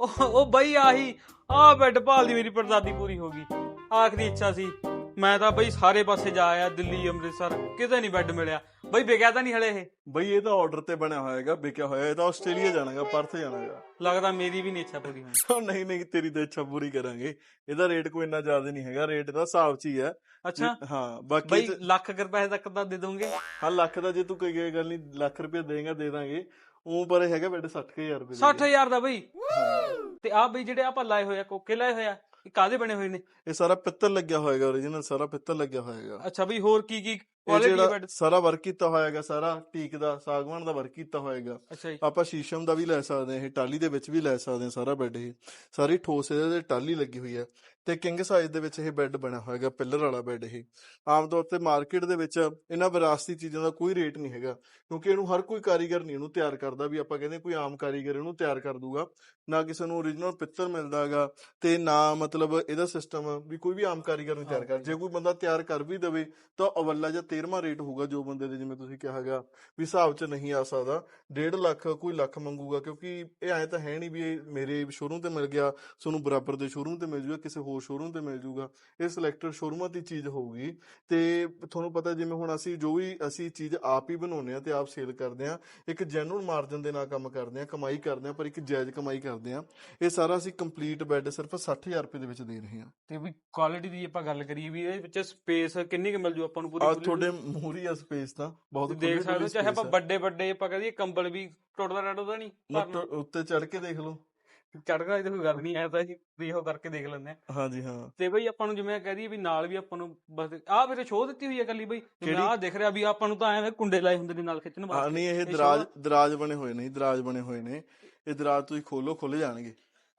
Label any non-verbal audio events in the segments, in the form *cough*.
ਉਹ ਉਹ ਬਈ ਆਹੀ ਆ ਬੈੱਡ ਭਾਲਦੀ ਮੇਰੀ ਪਰਦਾਦੀ ਪੂਰੀ ਹੋ ਗਈ। ਆਖਰੀ ਇੱਛਾ ਸੀ ਮੈਂ ਤਾਂ ਬਈ ਸਾਰੇ ਪਾਸੇ ਜਾ ਆਇਆ ਦਿੱਲੀ ਅੰਮ੍ਰਿਤਸਰ ਕਿਤੇ ਨਹੀਂ ਬੈੱਡ ਮਿਲਿਆ। ਬਈ ਵਿਕਿਆ ਤਾਂ ਨਹੀਂ ਹਲੇ ਇਹ। ਬਈ ਇਹ ਤਾਂ ਆਰਡਰ ਤੇ ਬਣਿਆ ਹੋਇਆ ਹੈਗਾ ਵਿਕਿਆ ਹੋਇਆ ਇਹ ਤਾਂ ਆਸਟ੍ਰੇਲੀਆ ਜਾਣਾਗਾ ਪਰਥ ਜਾਣਾਗਾ। ਲੱਗਦਾ ਮੇਰੀ ਵੀ ਨਹੀਂ ਇੱਛਾ ਪੂਰੀ ਹੋਣੀ। ਉਹ ਨਹੀਂ ਨਹੀਂ ਤੇਰੀ ਤਾਂ ਇੱਛਾ ਪੂਰੀ ਕਰਾਂਗੇ। ਇਹਦਾ ਰੇਟ ਕੋਈ ਇੰਨਾ ਜ਼ਿਆਦਾ ਨਹੀਂ ਹੈਗਾ ਰੇਟ ਦਾ ਹਿਸਾਬ 'ਚ ਹੀ ਹੈ। ਅੱਛਾ। ਹਾਂ ਬਾਕੀ ਬਈ ਲੱਖ ਰੁਪਏ ਤੱਕ ਤਾਂ ਦੇ ਦੋਗੇ ਹਾਂ ਲੱਖ ਦਾ ਜੇ ਤੂੰ ਕੋਈ ਗੱਲ ਨਹੀਂ ਲੱਖ ਰੁਪਏ ਦੇਗਾ ਦੇ ਦਾਂਗੇ। ਉਹ ਪਰ ਇਹ ਹੈਗਾ ਬੈਡ 60000 ਰੁਪਏ ਦਾ 60000 ਦਾ ਬਈ। ਤੇ ਆ ਬਈ ਜਿਹੜੇ ਆਪਾਂ ਲਾਏ ਹੋਏ ਆ ਕੋਕੇ ਲਾਏ ਹੋਏ ਆ ਇਹ ਕਾਦੇ ਬਣੇ ਹੋਏ ਨੇ? ਇਹ ਸਾਰਾ ਪਿੱਤਲ ਲੱਗਿਆ ਹੋਏਗਾ origignal ਸਾਰਾ ਪਿੱਤਲ ਲੱਗਿਆ ਹੋਏਗਾ। ਅੱਛਾ ਬਈ ਹੋਰ ਕੀ ਕੀ ਇਹ ਜਿਹੜਾ ਸਾਰਾ ਵਰਕ ਕੀਤਾ ਹੋਏਗਾ ਸਾਰਾ ਟੀਕ ਦਾ ਸਾਗਵਾਨ ਦਾ ਵਰਕ ਕੀਤਾ ਅੱਛਾ ਜੀ। ਆਪਾਂ ਸ਼ੀਸ਼ਮ ਦਾ ਵੀ ਲੈ ਸਕਦੇ ਹਾਂ ਇਹ ਟਾਲੀ ਦੇ ਵਿੱਚ ਵੀ ਲੈ ਸਕਦੇ ਹਾਂ ਸਾਰਾ ਬੈੱਡ ਇਹ। ਸਾਰੀ ਠੋਸ ਇਹਦੇ ਤੇ ਟਾਲੀ ਲੱਗੀ ਹੋਈ ਹੈ ਤੇ ਕਿੰਗ ਸਾਈਜ਼ ਦੇ ਵਿੱਚ ਇਹ ਬੈੱਡ ਬਣਿਆ ਹੋਏਗਾ ਪਿੱਲਰ ਵਾਲਾ ਬੈੱਡ ਇਹ। ਆਮ ਤੌਰ ਤੇ ਮਾਰਕੀਟ ਦੇ ਵਿੱਚ ਇਹਨਾਂ ਵਿਰਾਸਤੀ ਚੀਜ਼ਾਂ ਦਾ ਕੋਈ ਰੇਟ ਨਹੀਂ ਹੈਗਾ ਕਿਉਂਕਿ ਇਹਨੂੰ ਹਰ ਕੋਈ ਕਾਰੀਗਰ ਨਹੀਂ ਇਹਨੂੰ ਤਿਆਰ ਕਰਦਾ ਵੀ ਆਪਾਂ ਕਹਿੰਦੇ ਕੋਈ ਆਮ ਕਾਰੀਗਰ ਇਹਨੂੰ ਤਿਆਰ ਕਰ ਦੂਗਾ। ਨਾ ਕਿਸੇ ਨੂੰ origignal ਪਿੱਤਲ ਮਿਲਦਾ ਹੈਗਾ ਤੇ ਨਾ ਮਤਲਬ ਇਹਦਾ ਸਿਸਟਮ ਵੀ ਕੋਈ ਵੀ ਆਮ ਕਾਰੀਗਰ ਨਹੀਂ ਤਿਆਰ ਕਰ ਜੇ। ਕੋਈ ਬੰਦਾ ਤਿਆਰ ਕਰ ਵੀ ਦਵੇ ਤਾਂ ਅਵੱਲਾ ਜਾਂ 13ਵਾਂ ਰੇਟ ਹੋਊਗਾ ਜੋ ਬੰਦੇ ਦੇ ਜਿਵੇਂ ਤੁਸੀਂ ਕਿਹਾ ਹੈਗਾ ਵੀ ਹਿਸਾਬ 'ਚ ਨਹੀਂ ਆ ਸਕਦਾ। 1.5 ਲੱਖ ਕੋਈ ਲੱਖ ਮੰਗੂਗਾ ਕਿਉਂਕਿ ਇਹ ਐਂ ਤਾਂ ਹੈ ਨਹੀਂ ਵੀ ਇਹ ਮੇਰੇ ਸ਼ੋਰੂਮ ਤੇ ਮਿਲ ਗਿਆ ਤੁਹਾਨੂੰ ਬਰਾਬਰ ਦੇ ਸ਼ੋਰੂਮ ਤੇ ਮਿਲ ਜੂਗਾ ਕਿਸੇ ਹੋਰ ਸ਼ੋਰੂਮ ਤੇ ਮਿਲ ਜੂਗਾ। ਇਹ ਸਿਲੈਕਟਡ ਸ਼ੋਰੂਮਾਂ ਦੀ ਚੀਜ਼ ਹੋਊਗੀ। ਤੇ ਤੁਹਾਨੂੰ ਪਤਾ ਜਿਵੇਂ ਹੁਣ ਅਸੀਂ ਜੋ ਵੀ ਅਸੀਂ ਚੀਜ਼ ਆਪ ਹੀ ਬਣਾਉਂਦੇ ਆ ਤੇ ਆਪ ਸੇਲ ਕਰਦੇ ਆ ਇੱਕ ਜੈਨੂਨ ਮਾਰਜਨ ਦੇ ਨਾਲ ਕੰਮ ਕਰਦੇ ਆ ਕਮਾਈ ਕਰਦੇ ਆ ਪਰ ਇੱਕ ਜਾਇਜ਼ ਕਮਾਈ ਕਰਦੇ ਆ ਇਹ ਸਾਰਾ ਅਸੀਂ ਕੰਪਲੀਟ ਬੈੱਡ ਸਿਰਫ 60000 ਰੁਪਏ ਦੇ ਵਿੱਚ ਦੇ ਰਹੇ ਹਾਂ। ਤੇ ਵੀ ਕੁਆਲਿਟੀ ਦੀ ਆਪਾਂ ਗੱਲ ਕਰੀਏ ਵੀ ਇਹਦੇ ਵਿੱਚ ਸਪੇਸ ਕਿੰਨੀ ਕੁ ਮਿਲ ਜੂ ਆਪਾਂ ਨੂੰ ਪੂਰੀ ਆ ਪੂਰੀ? ਤੁਹਾਡੇ ਮੂਹਰੀ ਆ ਸਪੇਸ ਤਾਂ ਬਹੁਤ ਦੇਖ ਸਕਦੇ ਹੋ ਚਾਹੇ ਆਪਾਂ। ਵੱਡੇ ਵੱਡੇ ਆਪਾਂ ਕਹਦੇ ਕੰਬਲ ਵੀ ਟੁੱਟਦਾ ਟੱਟਦਾ ਨਹੀਂ ਉੱਤੇ ਚੜ ਕੇ ਦੇਖ ਲਓ ਦੀ ਤਾਂ ਕੋਈ ਗੱਲ ਨਹੀਂ ਐ ਤਾਂ ਅਸੀਂ ਵੀ ਉਹ ਕਰਕੇ ਦੇਖ ਲੈਂਦੇ ਆ ਹਾਂਜੀ ਹਾਂ। ਤੇ ਬਈ ਆਪਾਂ ਨੂੰ ਜਿਵੇਂ ਕਹਿ ਦਈਏ ਵੀ ਨਾਲ ਵੀ ਆਪਾਂ ਨੂੰ ਬਸ ਆਹ ਵੀਰੇ ਸ਼ੋਅ ਦਿੱਤੀ ਹੋਈ ਹੈ ਕੱਲੀ ਬਈ ਜਿਵੇਂ? ਆਹ ਦਿਖ ਰਿਹਾ ਵੀ ਆਪਾਂ ਨੂੰ ਤਾਂ ਐਵੇਂ ਕੁੰਡੇ ਲਾਏ ਹੁੰਦੇ ਨੇ ਨਾਲ ਖਿੱਚਣ ਹਾਂ ਵਾਸਤੇ ਨਹੀਂ ਇਹ ਇਹ ਦਰਾਜ ਦਰਾਜ ਬਣੇ ਹੋਏ ਨੇ ਦਰਾਜ ਬਣੇ ਹੋਏ ਨੇ। ਇਹ ਦਰਾਜ ਤੁਸੀਂ ਖੋਲੋ ਖੁੱਲ ਜਾਣਗੇ।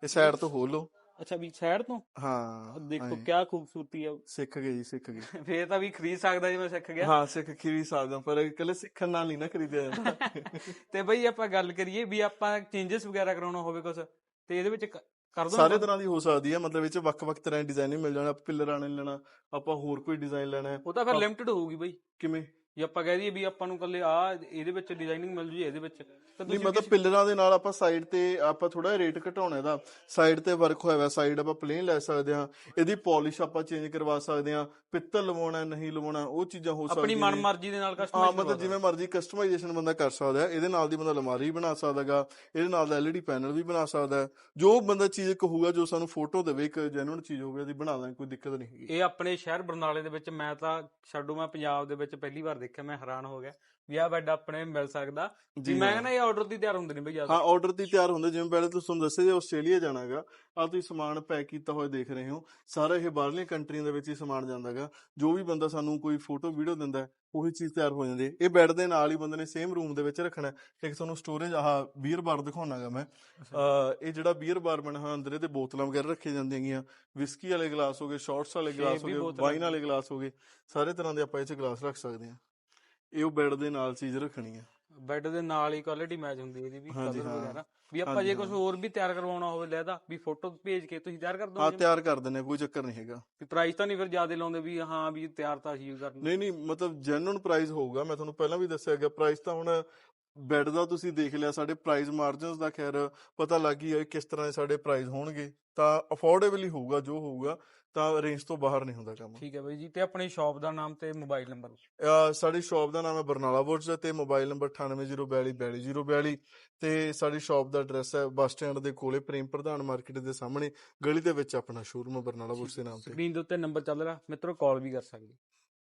ਇਹ ਸਾਈਡ ਤੋਂ ਖੋਲੋ ਅੱਛਾ ਵੀ ਸਾਈਡ ਤੋਂ? ਹਾਂ ਦੇਖੋ। ਕਿਆ ਖੂਬਸੂਰਤੀ ਆ। ਸਿੱਖ ਗਏ ਜੀ ਸਿੱਖ ਗਏ *laughs* ਫੇਰ ਤਾਂ ਵੀ ਖਰੀਦ ਸਕਦਾ ਜੇ ਮੈਂ ਸਿੱਖ ਗਿਆ। ਹਾਂ ਸਿੱਖ ਕੀ ਵੀ ਸਕਦਾ ਪਰ ਇਕੱਲੇ ਸਿੱਖਣ ਨਾਲ ਨਹੀਂ ਨਾ ਖਰੀਦਿਆ ਜਾਂਦਾ। *laughs* ਤੇ ਬਈ ਆਪਾਂ ਗੱਲ ਕਰੀਏ ਵੀ ਆਪਾਂ ਚੇਂਜਸ ਵਗੈਰਾ ਕਰਾਉਣਾ ਹੋਵੇ ਕੁਝ ਤੇ ਇਹਦੇ ਵਿੱਚ ਕ- ਕਰ ਦੋ ਸਾਰੇ ਤਰ੍ਹਾਂ ਦੀ ਹੋ ਸਕਦੀ ਹੈ ਮਤਲਬ ਵਿੱਚ ਵੱਖ-ਵੱਖ ਤਰ੍ਹਾਂ ਦੀ ਡਿਜ਼ਾਈਨ ਮਿਲ ਜਾਣਾ ਪਿੱਲਰਾਂ ਨੇ ਲੈਣਾ ਆਪਾਂ ਹੋਰ ਕੋਈ ਡਿਜ਼ਾਈਨ ਲੈਣਾ ਉਹ ਤਾਂ ਫਿਰ ਲਿਮਟਿਡ ਹੋਊਗੀ ਬਈ। ਕਿਵੇਂ? ਜੇ ਆਪਾਂ ਕਹਿ ਦਈਏ ਵੀ ਆਪਾਂ ਨੂੰ ਕੱਲੇ ਆ ਇਹਦੇ ਵਿੱਚ ਡਿਜ਼ਾਈਨਿੰਗ ਮਿਲ ਜੂ ਇਹਦੇ ਵਿੱਚ। ਤਾਂ ਨਹੀਂ ਮਤਲਬ ਪਿੱਲਰਾਂ ਦੇ ਨਾਲ ਆਪਾਂ ਸਾਈਡ ਤੇ ਆਪਾਂ ਥੋੜਾ ਰੇਟ ਘਟਾਉਣਾ ਇਹਦਾ। ਸਾਈਡ ਤੇ ਵਰਕ ਹੋਇਆ ਹੋਇਆ ਸਾਈਡ ਆਪਾਂ ਪਲੇਨ ਲੈ ਸਕਦੇ ਹਾਂ। ਇਹਦੀ ਪਾਲਿਸ਼ ਆਪਾਂ ਚੇਂਜ ਕਰਵਾ ਸਕਦੇ ਹਾਂ। ਪਿੱਤਲ ਲਵਾਉਣਾ ਨਹੀਂ ਲਵਾਉਣਾ ਉਹ ਚੀਜ਼ਾਂ ਹੋ ਸਕਦੀਆਂ ਆਪਣੀ। ਮਨਮਰਜ਼ੀ ਦੇ ਨਾਲ ਹਾਂ ਕਸਟਮਾਈਜ਼ ਮਤਲਬ ਜਿਵੇਂ ਮਰਜ਼ੀ ਕਸਟਮਾਈਜ਼ੇਸ਼ਨ ਬੰਦਾ ਕਰ ਸਕਦਾ ਹੈ। ਇਹਦੇ ਨਾਲ ਦੀ ਬੰਦਾ ਅਲਮਾਰੀ ਵੀ ਬਣਾ ਸਕਦਾਗਾ ਇਹਦੇ ਨਾਲ ਦਾ LED ਪੈਨਲ ਵੀ ਬਣਾ ਸਕਦਾ ਹੈ। ਜੋ ਬੰਦਾ ਚੀਜ਼ ਕਹੂਗਾ ਜੋ ਸਾਨੂੰ ਫੋਟੋ ਦੇਵੇ ਇੱਕ ਜੈਨੂਨ ਚੀਜ਼ ਹੋਵੇ ਉਹਦੀ ਬਣਾ ਦਾਂਗੇ ਕੋਈ ਦਿੱਕਤ ਨਹੀਂ ਹੈਗੀ। ਇਹ ਆਪਣੇ ਸ਼ਹਿਰ ਬਰਨਾਲੇ ਦੇ ਵਿੱਚ ਮੈਂ ਤਾਂ ਛੱਡੂ ਮੈਂ ਪੰਜਾਬ ਦੇ ਵਿੱਚ ਪਹਿਲੀ ਵਾਰ ਦੇਖਿਆ ਮੈਂ ਹੈਰਾਨ ਹੋ ਗਿਆ ਵੀ ਆਹ ਬੈੱਡ ਆਪਣੇ ਮਿਲ ਸਕਦਾ। ਜੀ ਮੈਂ ਹਾਂ। ਕਹਿੰਦਾ ਇਹ ਆਰਡਰ ਦੀ ਤਿਆਰ ਹੁੰਦੇ ਨੇ ਬਈ ਹਾਂ ਜ਼ਿਆਦਾ ਆਰਡਰ ਦੀ ਤਿਆਰ ਹੁੰਦੇ ਜਿਵੇਂ ਪਹਿਲੇ ਤੁਸੀਂ ਤੁਹਾਨੂੰ ਦੱਸਿਆ ਜੇ ਆਸਟ੍ਰੇਲੀਆ ਜਾਣਾਗਾ ਆ ਤੁਸੀਂ ਸਮਾਨ ਪੈਕ ਕੀਤਾ ਹੋਇਆ ਦੇਖ ਰਹੇ ਹੋ। ਸਾਰਾ ਇਹ ਬਾਹਰਲੀਆਂ ਕੰਟਰੀਆਂ ਦੇ ਵਿੱਚ ਹੀ ਸਮਾਨ ਜਾਂਦਾਗਾ। ਜੋ ਵੀ ਬੰਦਾ ਸਾਨੂੰ ਕੋਈ ਫੋਟੋ ਵੀਡੀਓ ਦਿੰਦਾ ਹੈ, ਉਹੀ ਚੀਜ਼ ਤਿਆਰ ਹੋ ਜਾਂਦੀ ਹੈ। ਇਹ ਬੈੱਡ ਦੇ ਨਾਲ ਹੀ ਬੰਦੇ ਨੇ ਸੇਮ ਰੂਮ ਦੇ ਵਿੱਚ ਰੱਖਣਾ ਹੈ। ਇੱਕ ਤੁਹਾਨੂੰ ਸਟੋਰੇਜ ਆਹ ਬੀਅਰ ਬਾਰ ਦਿਖਾਉਣਾਗਾ ਮੈਂ। ਇਹ ਜਿਹੜਾ ਬੀਅਰ ਬਾਰ ਬਣਿਆ ਅੰਦਰ ਇਹਦੇ ਬੋਤਲਾਂ ਵਗੈਰਾ ਰੱਖੀਆਂ ਜਾਂਦੀਆਂ ਹੈਗੀਆਂ ਵਿਸਕੀ ਵਾਲੇ ਗਲਾਸ ਹੋ ਗਏ ਸ਼ਾਰਟਸ ਵਾਲੇ ਗਲਾਸ ਹੋ ਬੋਤਲਾਂ ਵਾਈਨ ਵਾਲੇ ਗਲਾਸ ਹੋ ਗਏ। ਸਾਰੇ ਤਰ੍ਹਾਂ ਦੇ ਆਪਾਂ ਇਹ ਚ ਗਲਾਸ ਰੱਖ ਸਕਦੇ ਹਾਂ। ਇਹ ਉਹ ਬੈੱਡ ਦੇ ਨਾਲ ਚੀਜ਼ ਰੱਖਣੀ ਹੈ ਬੈੱਡ ਦੇ ਨਾਲ ਹੀ ਕੁਆਲਿਟੀ ਮੈਚ ਹੁੰਦੀ ਹੈ ਇਹਦੀ ਵੀ ਹਾਂਜੀ, ਕਲਰ ਹਾਂ। ਵਗੈਰਾ। ਵੀ ਆਪਾਂ ਜੇ ਕੁਝ। ਹੋਰ ਵੀ ਤਿਆਰ ਕਰਵਾਉਣਾ ਹੋਵੇ ਲੈਦਾ ਵੀ ਫੋਟੋ ਭੇਜ ਕੇ ਤੁਸੀਂ ਤਿਆਰ ਕਰ ਹਾਂ ਦੋਗੇ। ਤਿਆਰ ਕਰ ਹਾਂ, ਕੋਈ ਚੱਕਰ ਨਹੀਂ ਹੈਗਾ। ਵੀ ਪ੍ਰਾਈਸ ਤਾਂ ਨਹੀਂ ਫਿਰ ਜ਼ਿਆਦਾ ਲਾਉਂਦੇ ਵੀ ਹਾਂ ਵੀ ਤਿਆਰ ਤਾਂ ਅਸੀਂ ਕਰਨਾ। ਨਹੀਂ ਨਹੀਂ ਮਤਲਬ ਜੈਨੂਨ ਪ੍ਰਾਈਸ ਹੋਊਗਾ। ਮੈਂ ਤੁਹਾਨੂੰ ਪਹਿਲਾਂ ਵੀ ਦੱਸਿਆ ਗਿਆ ਪ੍ਰਾਈਸ ਤਾਂ ਹੁਣ ਬੈੱਡ ਦਾ ਤੁਸੀਂ ਦੇਖ ਲਿਆ ਸਾਡੇ ਪ੍ਰਾਈਸ ਮਾਰਜਨਸ ਦਾ ਖੈਰ ਪਤਾ ਲੱਗ ਹੈ ਕਿਸ ਤਰ੍ਹਾਂ ਦੇ ਸਾਡੇ ਪ੍ਰਾਈਸ ਹੋਣਗੇ। ਤਾਂ ਅਫੋਰਡੇਬਲ ਹੀ ਹੋਊਗਾ ਜੋ ਹੋਊਗਾ ਤਾਂ ਰੇਂਜ ਤੋਂ ਬਾਹਰ ਨਹੀਂ ਹੁੰਦਾ ਕੰਮ। ਠੀਕ ਹੈ ਬਾਈ ਜੀ ਤੇ ਆਪਣੀ ਸ਼ਾਪ ਦਾ ਨਾਮ ਤੇ ਮੋਬਾਈਲ ਨੰਬਰ ਸਾਡੀ ਸ਼ਾਪ ਦਾ ਨਾਮ ਹੈ ਬਰਨਾਲਾ ਵੁੱਡਸ ਤੇ ਮੋਬਾਈਲ ਨੰਬਰ 9802422042 ਤੇ ਸਾਡੀ ਸ਼ਾਪ ਦਾ ਐਡਰੈਸ ਹੈ ਬੱਸ ਸਟੈਂਡ ਦੇ ਕੋਲੇ ਪ੍ਰੇਮ ਪ੍ਰਧਾਨ ਮਾਰਕੀਟ ਦੇ ਸਾਹਮਣੇ ਗਲੀ ਦੇ ਵਿੱਚ ਆਪਣਾ ਸ਼ੋਰੂਮ ਬਰਨਾਲਾ ਵੁੱਡਸ ਦੇ ਨਾਮ ਤੇ। ਸਕਰੀਨ ਦੇ ਉੱਤੇ ਨੰਬਰ ਚੱਲ ਰਿਹਾ ਮਿੱਤਰੋ ਕਾਲ ਵੀ ਕਰ ਸਕਦੇ।